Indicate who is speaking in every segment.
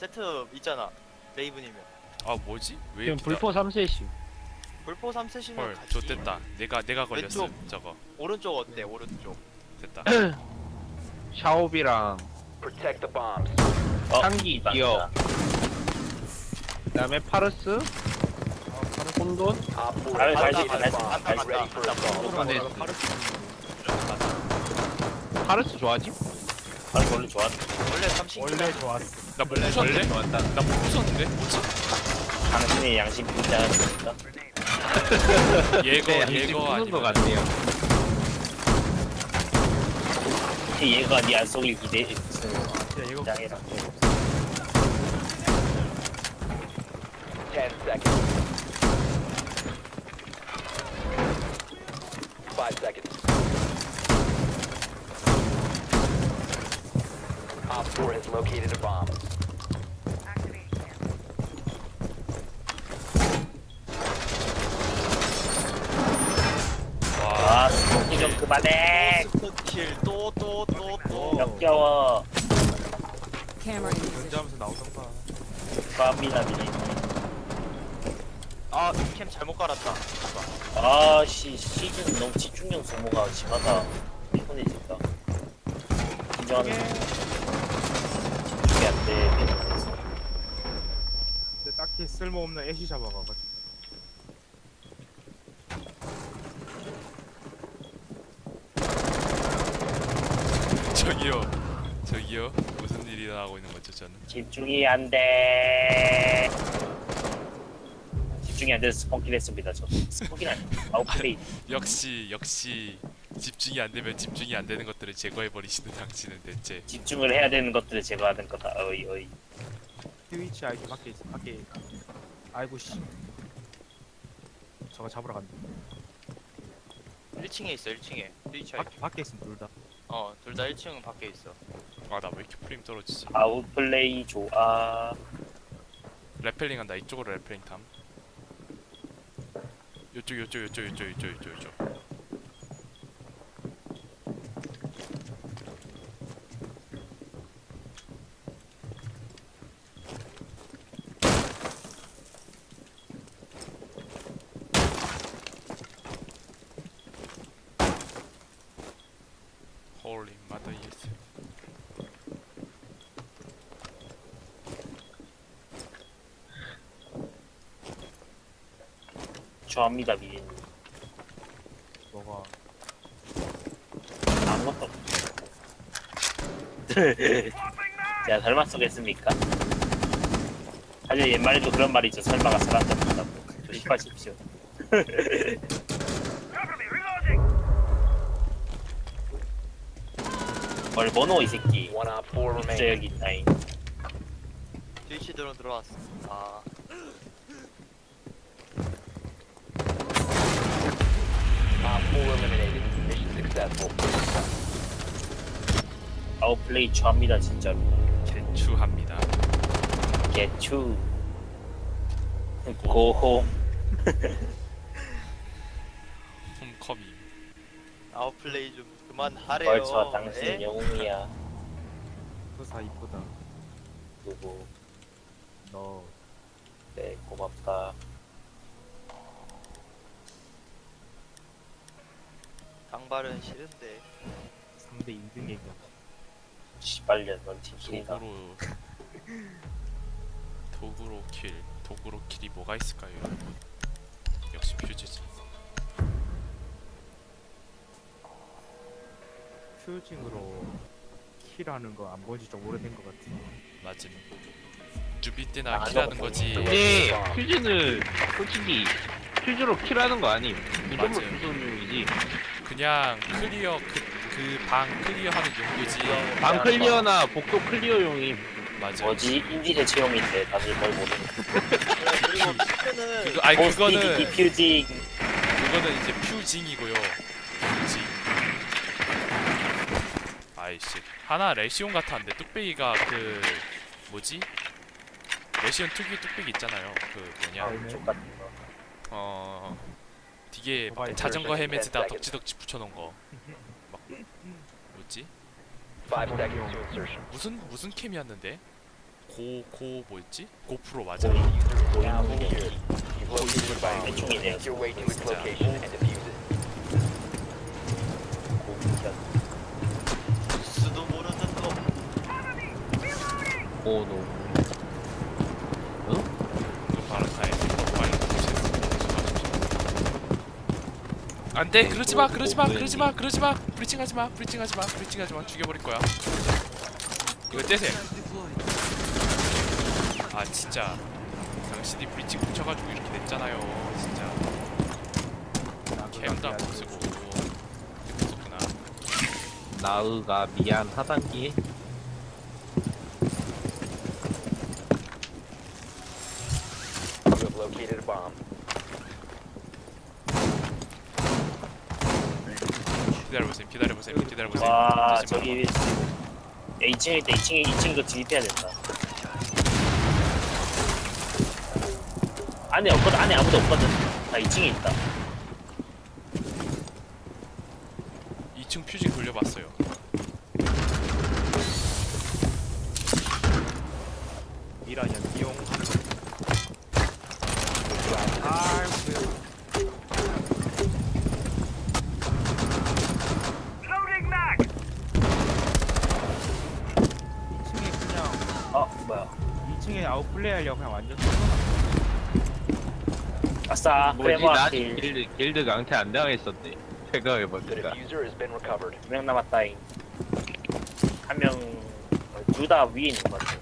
Speaker 1: 세트 있잖아. 레이븐이면.
Speaker 2: 아 뭐지? 왜
Speaker 3: 지금
Speaker 2: 기다-
Speaker 3: 불포 3셋이
Speaker 1: 불포 3셋이면
Speaker 2: 헐
Speaker 1: 같이.
Speaker 2: 좋됐다 내가 내가 걸렸음
Speaker 1: 왼쪽.
Speaker 2: 저거
Speaker 1: 오른쪽 어때? 오른쪽.
Speaker 2: 됐다
Speaker 3: 샤오비랑
Speaker 4: Protect the bombs.
Speaker 5: 어,
Speaker 3: 향기
Speaker 5: 이방이다.
Speaker 3: 디어 그다음에 파르스 혼돈
Speaker 4: Op 4
Speaker 5: 잘, 잘
Speaker 4: has
Speaker 5: 지-
Speaker 4: located a
Speaker 5: 잘 지-
Speaker 4: bomb.
Speaker 5: 잘
Speaker 4: Get ready for assault.
Speaker 3: 네.
Speaker 2: 맞아
Speaker 3: 파르스 좋아하지?
Speaker 5: 아, 원래 좋았
Speaker 1: 원래 30.
Speaker 3: 원래 좋았어
Speaker 2: 부쉈는데?
Speaker 3: 좋았다
Speaker 2: 나뭐 부쉈는데? 뭐지?
Speaker 5: 당신의 양심 않습니까?
Speaker 2: 예거
Speaker 3: 네,
Speaker 2: 예거 아니면
Speaker 3: 같네요
Speaker 5: 얘가 네 안 속일 기대
Speaker 3: 이거
Speaker 5: 장이라
Speaker 4: 10 seconds. 5 seconds. Op 4 has located a bomb.
Speaker 2: 와
Speaker 5: 아 스모키 좀 그만해.
Speaker 1: 또또 또 또.
Speaker 5: 역겨워.
Speaker 6: Camera in position.
Speaker 3: 연주하면서 나오던가.
Speaker 5: 감사합니다 미리.
Speaker 1: 아, 캠 잘못 깔았다.
Speaker 5: 아씨 시즌 너무 집중력 소모가 심하다. 피곤해진다 인정합니다 집중이 안 돼.
Speaker 3: 근데 딱히 쓸모없는 애쉬 잡아가가지고
Speaker 2: 저기요 저기요 무슨 일이 일어나고 있는 거죠 저는.
Speaker 5: 집중이 안 돼. 집중이 안 돼서 스폰킬 했습니다 저 스폰킬 아니 아웃플레이.
Speaker 2: 역시 역시 집중이 안 되면 집중이 안 되는 것들을 제거해 버리시는 당신은 대체.
Speaker 5: 집중을 해야 되는 것들을 제거하는 거다. 어이 어이.
Speaker 7: 트위치 아이디 밖에 있어 밖에. 아이고 씨. 저거 잡으러 간다.
Speaker 1: 1층에 있어. 1층에. 리치
Speaker 7: 밖, 밖에 있으면 둘다.
Speaker 1: 어, 둘 다 1층은 밖에 있어.
Speaker 2: 아 나 왜 이렇게 프레임 떨어지지?
Speaker 5: 아웃플레이 좋아.
Speaker 2: 레펠링 한다. 이쪽으로 레펠링 탐. 요쪽 요쪽 요쪽 요쪽 요쪽 요쪽 요쪽 홀리 마더 예스
Speaker 5: 좋아합니다 미인
Speaker 7: 너가
Speaker 5: 아무것도 없 제가 설마 쏘겠습니까? 사실 옛말에도 그런 말이 있죠. 설마가 사람 잡는다고. 조심하십시오. 뭘 보노 이 새끼.
Speaker 4: One Op 4
Speaker 5: 진짜
Speaker 4: remaining.
Speaker 5: 여기 있다잉.
Speaker 1: 트위치 드론 들어왔어. 아,
Speaker 4: Op 4 eliminated. Mission successful.
Speaker 5: 아웃플레이 좋아합니다 진짜로.
Speaker 2: 개추합니다.
Speaker 5: 개추. 고홈.
Speaker 2: 홈커밍
Speaker 1: 아웃플레이 좀 그만하래요.
Speaker 5: 벌써 당신
Speaker 1: 에?
Speaker 5: 영웅이야.
Speaker 7: 그사 이쁘다.
Speaker 5: 누구?
Speaker 7: 너.
Speaker 5: 네 고맙다
Speaker 1: 당발은 싫은데.
Speaker 7: 3대 2등 얘기야.
Speaker 5: 씨발년 넌 팀킬이다
Speaker 2: 도구로 도구로 킬 도구로 킬이 뭐가 있을까요 여러분? 역시 퓨즈지.
Speaker 7: 퓨징으로 킬하는 거안 본지 좀 오래된 것 같아
Speaker 2: 맞음. 주비 때나
Speaker 5: 아,
Speaker 2: 킬하는
Speaker 5: 너무
Speaker 2: 거지.
Speaker 3: 근데 퓨즈는 솔직히 퓨즈로 킬하는 거 아님? 무덤으로
Speaker 2: 맞아요.
Speaker 3: 퓨즈이지
Speaker 2: 그냥 클리어 그 방 클리어하는 용도지.
Speaker 3: 방 클리어나 복도 클리어용이
Speaker 2: 맞아
Speaker 5: 뭐지? 인디 대체용인데 다들 뭘 모르는
Speaker 1: 그리고
Speaker 2: 그거 아니
Speaker 5: 포스티드
Speaker 2: 그거는
Speaker 5: 디퓨징.
Speaker 2: 그거는 이제 퓨징이고요. 퓨징. 아이씨. 하나 레시온 같았는데 뚝배기가 그 뭐지? 레시온 특유 뚝배기 있잖아요. 그 뭐냐?
Speaker 5: 쪽 같은 거.
Speaker 2: 어 되게 막 자전거 헬멧에다
Speaker 4: 10
Speaker 2: 덕지덕지 붙여놓은 거 막 뭐지
Speaker 4: 5 seconds to insertion.
Speaker 2: 무슨 무슨 캠이었는데 고 고 뭐였지? 고프로 맞아.
Speaker 5: 대충이네요.
Speaker 1: 수도 모르는.
Speaker 3: 오노.
Speaker 2: 이거 바라타에 빨리 안돼. 그러지 마 그러지 마 그러지 마 그러지 마. 브리칭 하지 마 브리칭 하지 마 브리칭 하지 마. 죽여버릴 거야. 이거 떼세 아 진짜. 당신이 브리칭 붙여가지고 이렇게 됐잖아요 진짜. 캠도 안 쓰고
Speaker 3: 나으가 미안하단기.
Speaker 4: You have located a bomb.
Speaker 2: 기다려보세요 기다려보세요 기다려보세요
Speaker 5: 와
Speaker 2: 떼지 마.
Speaker 5: 저기 2층에 있다 2층에 2층도 진입해야 된다 안에 없거든 안에 아무도 없거든 나 2층에 있다
Speaker 2: 2층 퓨즈 돌려봤어요
Speaker 7: 미라년 이용. 아
Speaker 5: 아싸
Speaker 3: 뭐지?
Speaker 5: 크레모
Speaker 3: 나
Speaker 5: 아킬
Speaker 3: 길드 길드 강퇴 안 당했었네.
Speaker 4: The
Speaker 3: 생각해보니까.
Speaker 4: diffuser has been recovered.
Speaker 5: 두명 남았다잉 한명 둘 다 위에 있는 것 같아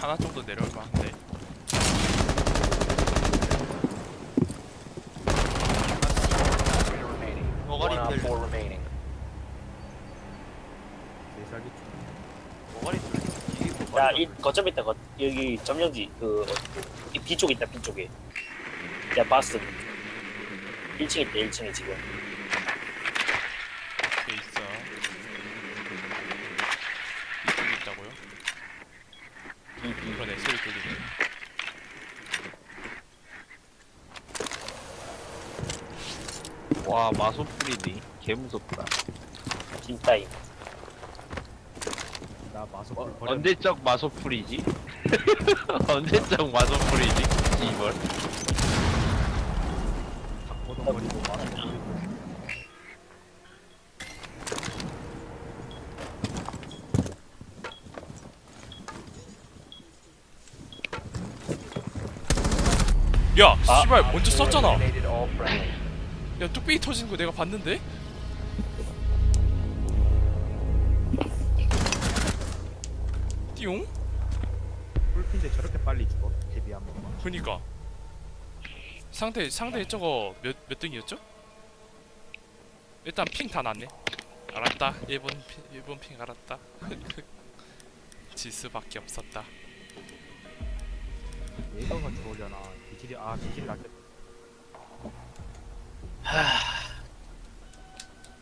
Speaker 2: 하나 정도 내려올 만한데
Speaker 4: Operator remaining.
Speaker 1: 머가리
Speaker 4: One op
Speaker 1: 들
Speaker 4: four remaining.
Speaker 7: 개살기
Speaker 1: 머가리 들
Speaker 5: 야, 이 거점 있다. 거, 여기 점령지 그이 B쪽 있다. B쪽에. 야, 봤어. 1층 있다. 1층에 지금.
Speaker 2: 돼 있어 이쪽에 있다고요?
Speaker 5: B B.
Speaker 2: 그러네 소리 들리네
Speaker 3: 와 마소풀이니 개 무섭다.
Speaker 5: 빈타임.
Speaker 7: 나 마소풀
Speaker 3: 어,
Speaker 7: 버려.
Speaker 3: 언제적 마소풀이지? 언제적 마소풀이지? 이걸
Speaker 7: 걷어버리고 마소풀.
Speaker 2: 야
Speaker 5: 아.
Speaker 2: 씨발 먼저 썼잖아
Speaker 4: all friendly.
Speaker 2: 야 뚝배기 터지는 거 내가 봤는데? 띠용?
Speaker 7: 풀핀데 저렇게 빨리 죽어? 데뷔 한 번만.
Speaker 2: 그니까 상대 상대 저거 몇 몇 등이었죠? 일단 핑 다 났네 알았다 1번 핑, 1번 핑 알았다 질 수밖에 없었다
Speaker 7: 예거가 들어오려나. 비질이 아 비질이 낫겠다.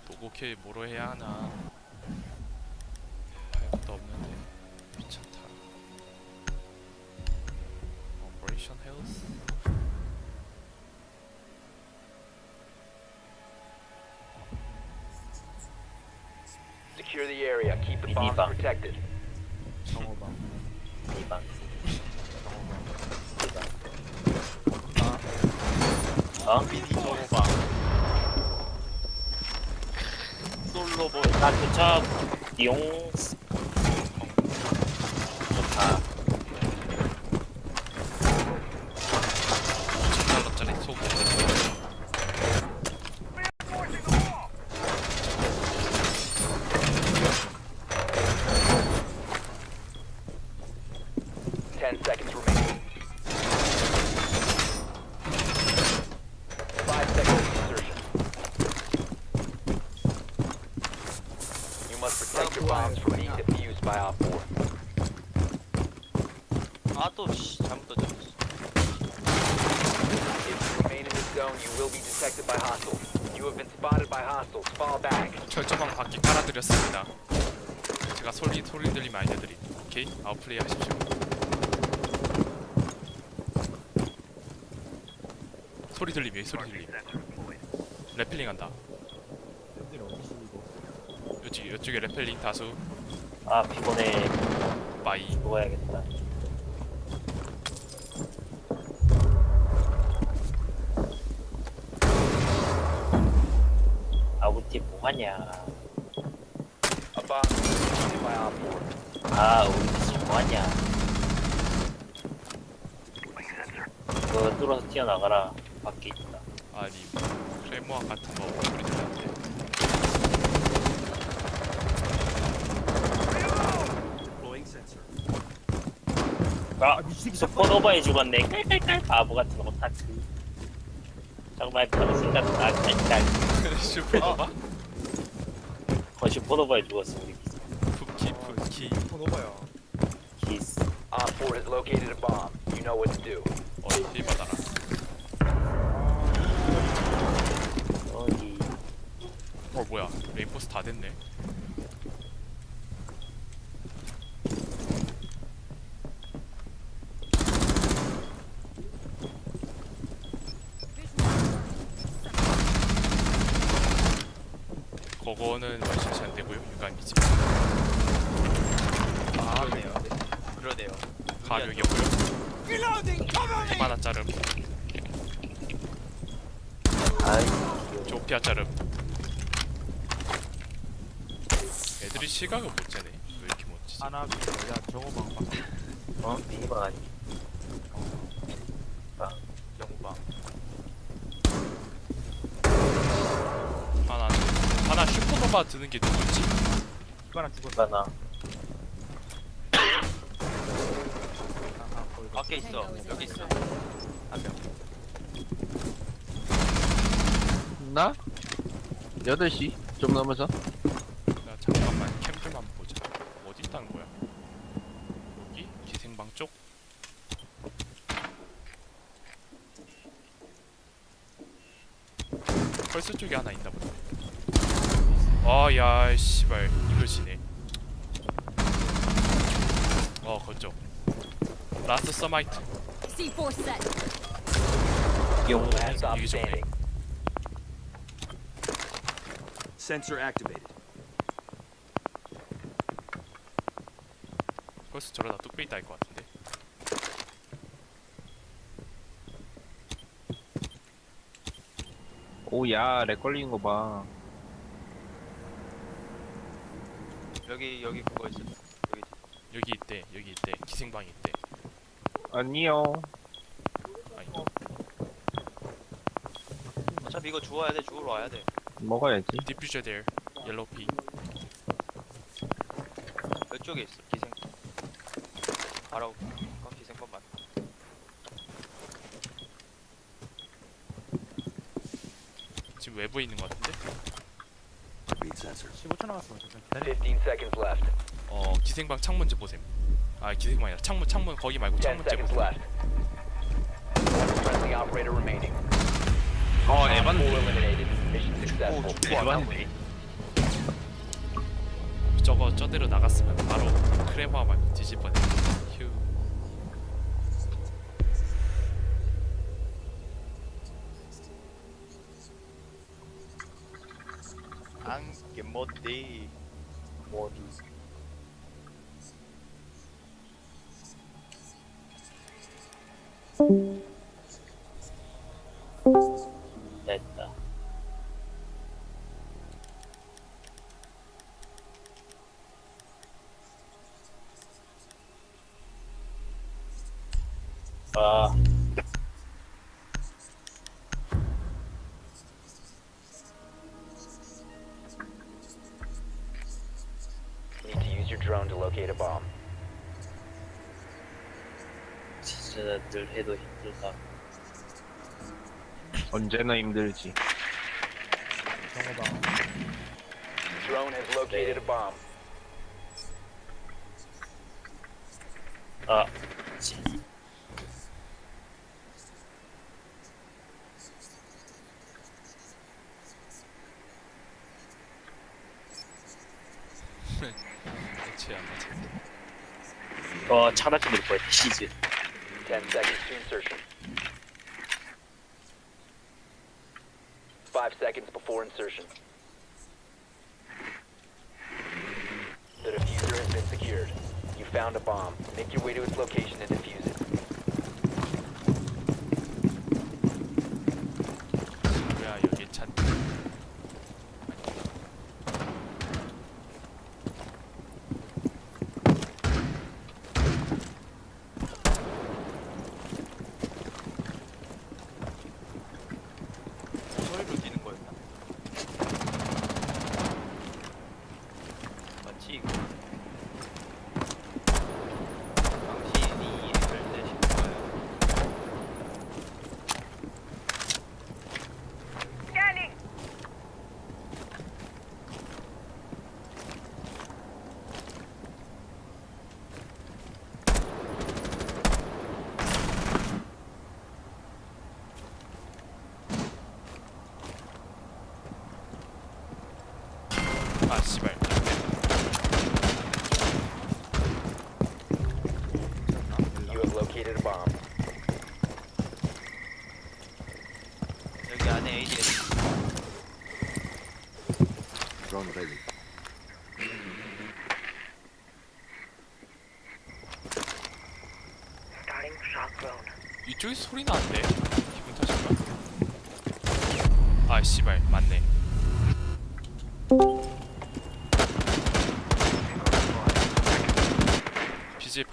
Speaker 2: 도곡해 뭐로 해야 하나 할 것도 없는데 오퍼레이션 헬스
Speaker 4: Secure the area. Keep the
Speaker 5: Mini
Speaker 4: bombs
Speaker 5: bomb.
Speaker 4: protected.
Speaker 7: 정호방.
Speaker 5: 2방.
Speaker 7: 아,
Speaker 5: 어?
Speaker 1: 미니 정호방. 솔로보
Speaker 5: 나 도착. 띠용. 좋다.
Speaker 2: 5천달러짜리 소금
Speaker 4: Ten seconds remaining. Five seconds to insertion. You must protect your bombs from being defused by Op 4.
Speaker 1: 아또 씨 잘못 던졌어.
Speaker 4: If you remain in this zone, you will be detected by hostiles. You have been spotted by hostiles. Fall back.
Speaker 2: 철조망 바퀴 깔아드렸습니다 제가 소리 소리 들리면 알려드림 오케이 아웃플레이 하십시오 소리 들림 여기 소리 들림 래플링 한다 이쪽 이쪽에 레펠링 다수.
Speaker 5: 아 피곤해.
Speaker 2: 빠이.
Speaker 5: 누워야겠다. 아 우리 팀 뭐하냐?
Speaker 4: Op 4.
Speaker 5: 아 우리 팀 뭐하냐? 그거 뚫어서 튀어나가라. 밖에 있다.
Speaker 2: 아니 크레모아 같은 거 소리 들렸는데
Speaker 7: 아아
Speaker 5: 슈퍼노바에 죽었네 깔깔깔 바보 같은 오타크 정말 평생 같은 아 깔깔.
Speaker 2: 슈퍼노바?
Speaker 5: 어 슈퍼노바에 죽었어 우리
Speaker 2: 푸키 푸키.
Speaker 7: 노바야.
Speaker 5: 키스.
Speaker 4: Op 4 has located a bomb. You know what to do.
Speaker 2: 어이 받아라.
Speaker 5: 어디
Speaker 2: 어 뭐야. 레인포스 다 됐네 그거는 원샷이 안 되고요 유감이지
Speaker 1: 아 그러네요. 그러네요.
Speaker 2: 가격이었고요. 하나 자름.
Speaker 5: 아이.
Speaker 2: 조피아 자름. 애들이 시각을 못 재네. 왜 이렇게 못 치지?
Speaker 7: 하나 야 저거 봐. 봐.
Speaker 5: 어? 미니방 아니?
Speaker 1: 영방.
Speaker 2: 하나 하나 슈퍼노바 드는 게 누구지?
Speaker 7: 이거 하나 죽었어.
Speaker 5: 미니바나
Speaker 1: 밖에 있어. 여기 있어. 한 명.
Speaker 3: 나? 8시? 좀 넘어서?
Speaker 2: 야 잠깐만 캠 좀 한번 보자. 어디 있다는 거야? 여기? 기생방 쪽? 펄스 쪽에 하나 있나 보다 아 야 씨발. 이것이네 어 거쪽 라스트 서마이트
Speaker 6: C4 set.
Speaker 4: Last standing.
Speaker 8: Sensor activated.
Speaker 2: 펄스 저러다 뚝배기 딸 것 같은데.
Speaker 3: 오야 렉 걸리는 거봐.
Speaker 1: 여기 여기 그거 있어. 여기.
Speaker 2: 여기 있대 여기 있대. 기생방이 있대
Speaker 3: 아니요
Speaker 2: 아니
Speaker 1: 어차피 이거 주워야 돼 주우러 와야 돼
Speaker 3: 먹어야지
Speaker 2: 디퓨저 델 옐로우 피
Speaker 1: 이쪽에 있어 기생 가라고 어, 기생번만
Speaker 2: 지금 외부에 있는 것 같은데?
Speaker 8: Read sensor.
Speaker 7: 15초 남았어. 잠깐 기다려.
Speaker 4: 15 seconds left.
Speaker 2: 어 기생방 창문제 보셈 아 기생방 아니라 창문 창문 거기 말고
Speaker 4: 10
Speaker 2: 창문제
Speaker 4: seconds
Speaker 2: 보셈
Speaker 4: left. One friendly operator remaining.
Speaker 3: 어 에반
Speaker 4: 4 eliminated. Mission successful.
Speaker 1: 죽고 왔다고
Speaker 2: 저거 저대로 나갔으면 바로 크레마 말고 뻔했네 휴
Speaker 1: 안게 못돼
Speaker 5: 어디
Speaker 4: your drone to locate a bomb.
Speaker 5: 진짜 늘 해도 힘들다
Speaker 3: 언제나 힘들지
Speaker 7: 저거 봐.
Speaker 4: Drone has located a bomb.
Speaker 5: 아 지. 시즈
Speaker 4: 10 seconds to insertion. 5 seconds before insertion. The diffuser has been secured. You found a bomb. Make your way to its location and defuse it. Located a bomb.
Speaker 1: 여기 안에 ADS
Speaker 8: Drone ready.
Speaker 2: 이쪽에 소리 나는데 기분 탓인가? 아 씨발 맞네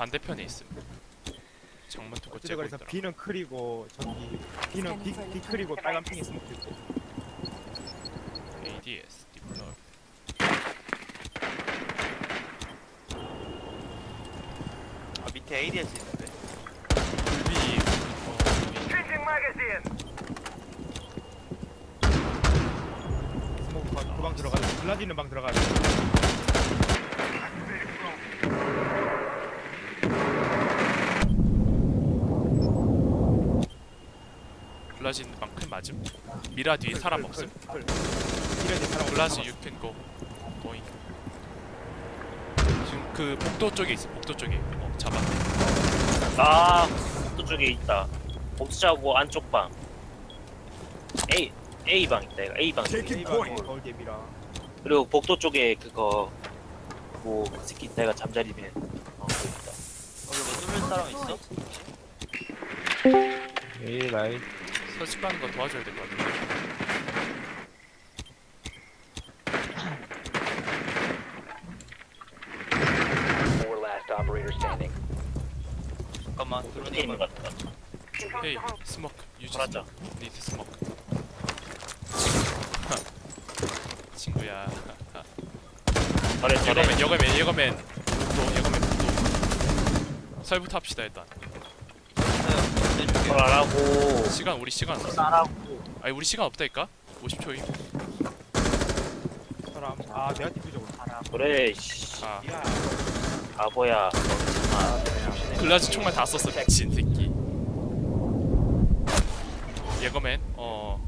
Speaker 2: 반대편에 있음
Speaker 7: 어찌
Speaker 2: 째고
Speaker 7: 그래서
Speaker 2: 있더라
Speaker 7: B는 크리고 저기 B는 B, B 크리고 빨간 핑에 스모크 있고.
Speaker 2: ADS 디플러
Speaker 1: 아 밑에 ADS 있는데.
Speaker 2: 불비 어,
Speaker 7: 스모크 그방 들어가야 돼 블라디는 방 들어가야 돼
Speaker 2: 블라진 방클 맞음? 미라 뒤에 사람 없음? you can go going 지금 그 복도 쪽에 있어 복도 쪽에. 어 잡았네
Speaker 5: 아 복도 쪽에 있다. 복수하고 안쪽 방. A A 방 있다 이거 A 방
Speaker 7: Taking point. 거울 대비라.
Speaker 5: 그리고 복도 쪽에 그거 뭐그 새끼 내가 잠자리면. 어 거기 있다.
Speaker 1: 여기 뭐 뚫을 사람 있어?
Speaker 3: 에이 라이
Speaker 2: 설치하는 거 도와줘야 될 것 같아
Speaker 4: Four last operator standing.
Speaker 1: 잠깐만 드론이
Speaker 5: 있는 걸것 같다
Speaker 2: 헤이 스모크 유지. 스모크 니트 스모크. 친구야.
Speaker 5: 저래 저래
Speaker 2: 여거맨 여거맨 여거맨. 복도 여거맨 복도 설부터 합시다 일단
Speaker 1: 내줄게
Speaker 5: 저라고.
Speaker 2: 시간 우리 시간. 없어
Speaker 5: 싸라고.
Speaker 2: 아니 우리 시간 없다니까? 50초임.
Speaker 7: 사람. 아 내가 디퓨저고
Speaker 5: 그래 씨.
Speaker 2: 아.
Speaker 7: 야.
Speaker 5: 바보야.
Speaker 2: 글라즈 총만 다 썼어 미친 새끼. 예거맨 어.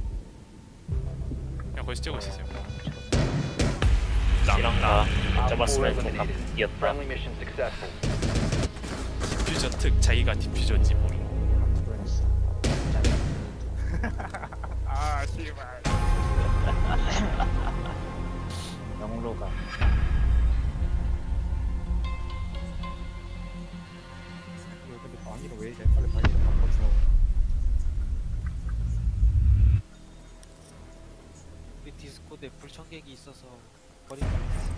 Speaker 2: 그냥 거기서 쬐고 있으세요
Speaker 4: Op
Speaker 5: 잡았으면 4좀
Speaker 4: eliminated.
Speaker 5: 이겼다.
Speaker 4: Friendly mission successful.
Speaker 2: 디퓨저 특 자기가 디퓨저인지 모르고
Speaker 7: 아 씨발.
Speaker 5: 영로가.
Speaker 7: 이거 근데 방이는 왜 이래? 빨리 방이 좀 바꿔서
Speaker 9: 우리 디스코드에 불청객이 있어서 버린 거 같았어.